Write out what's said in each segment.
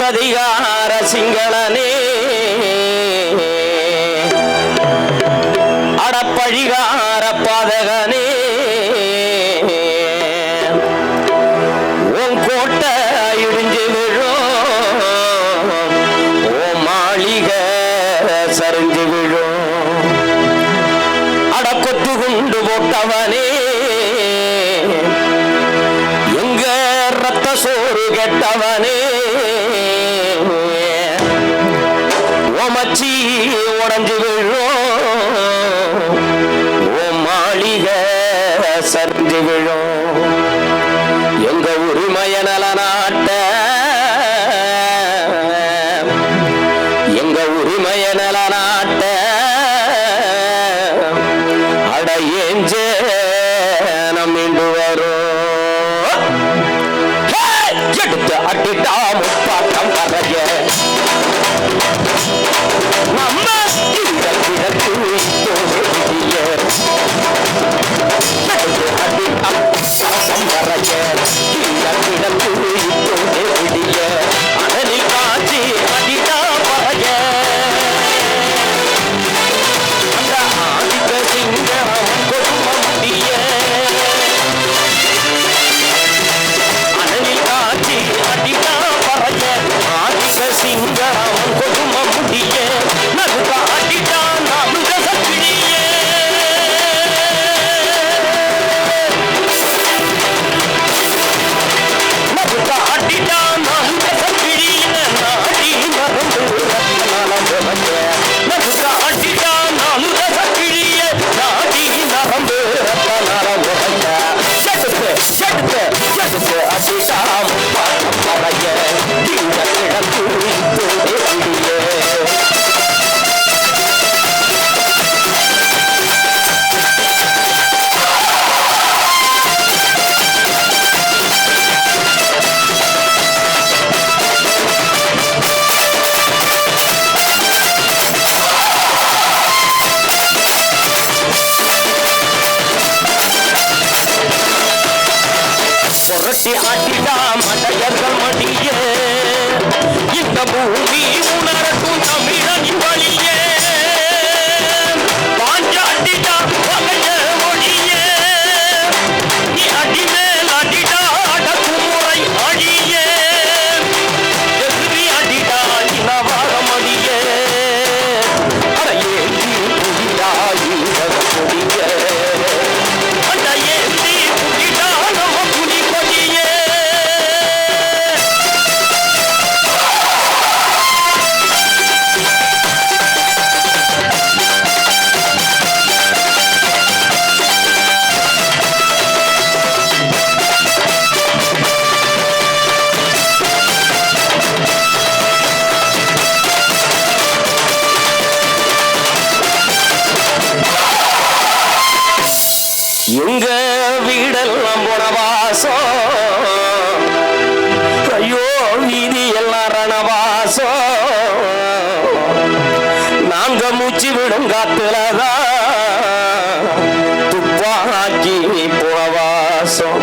சதிகார சிங்களனே. அடப்பழிகார காட்சி உடஞ்சு விழும். ஓ மாளிகை சரிஞ்சு விழும். தாங்க மூச்சு விடும் காத்துலதான் துப்பாக்கி புறவாசம்.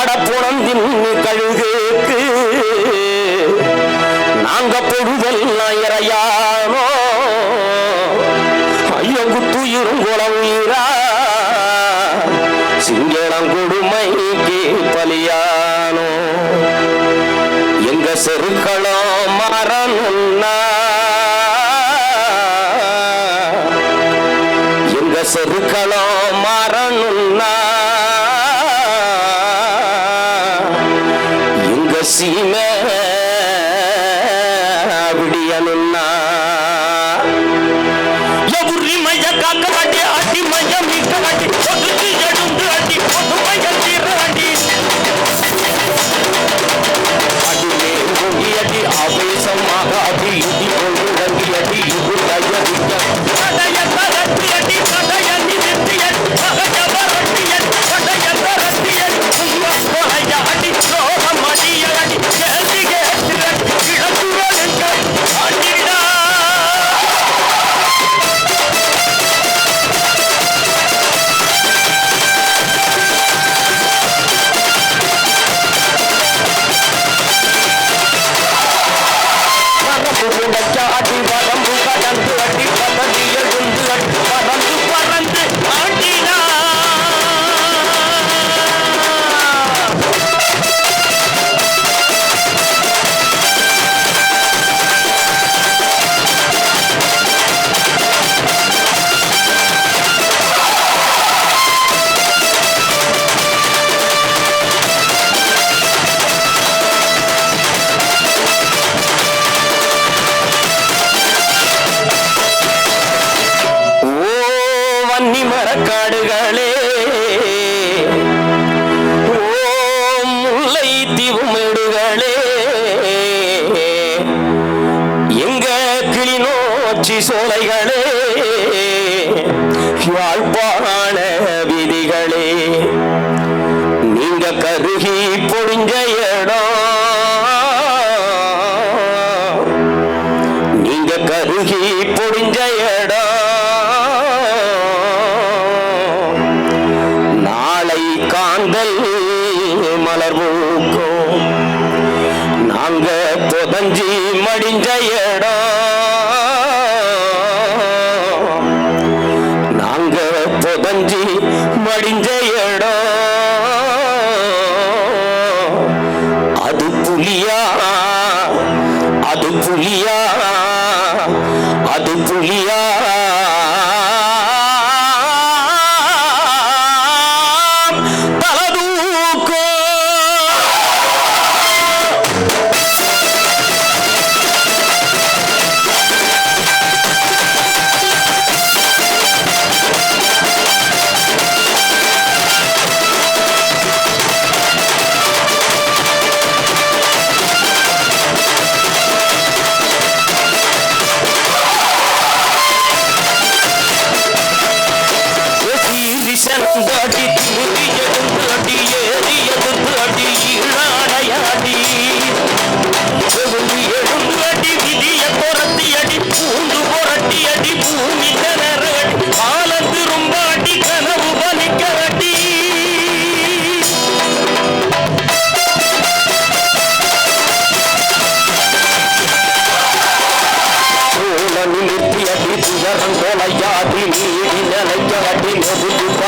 அட புணந்தின் கழுகுக்கு நாங்க பொழுதெல்லாம் இறையானோ ஐயங்கு துயிரும் குளவுயிரா சிங்களம் கொடுமைக்கு பலியானோ. எங்க செருக்களோ மரணம்னா మనలో మారనున్నా ఇంక సీమే மரக்காடுகளே ஓம் முல்லை தீவுமிடுகளே. எங்க கிளிநோச்சி சோலைகளே. வாழ்ப்பான விதிகளே. நீங்க கருகி பொழிஞ்ச இடம். தெரிஞ்ச இடம்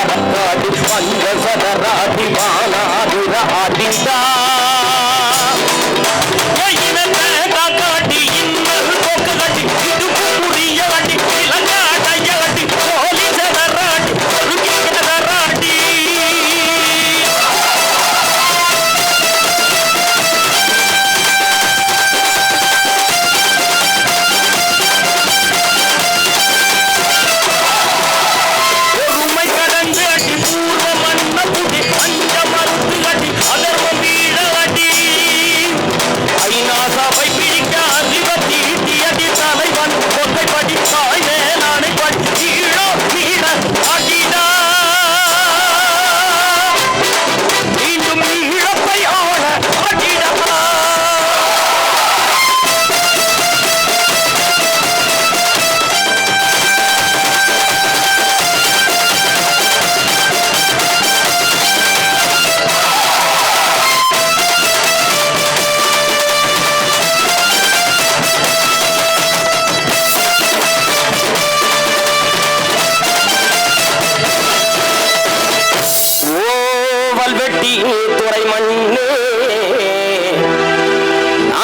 பரக்காதி பஞ்சசதராதி பாலாதிர ஆதிந்தா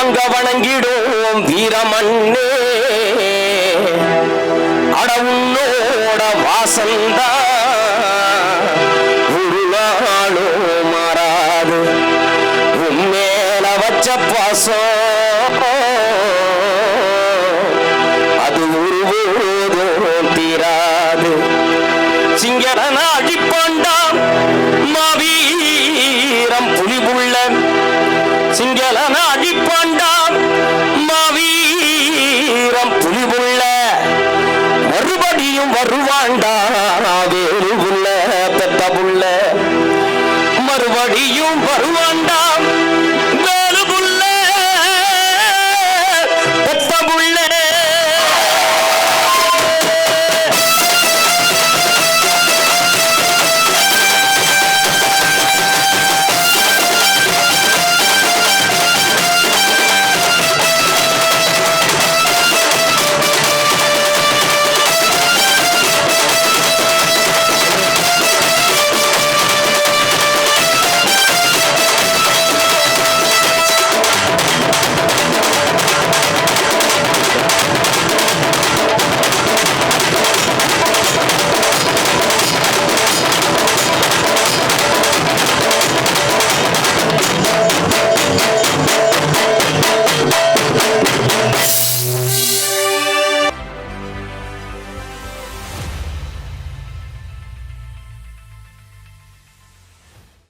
வணங்க வணங்கிடும் வீரமண்ணே அடவுன்னோட வாசந்தா. ஒரு நாளோ மாறாது. உண்மையில வச்ச பாசம். அது ஒருபோதும் தீராது. சிங்கடனா மறுபடியும் வருவாண்டாம்.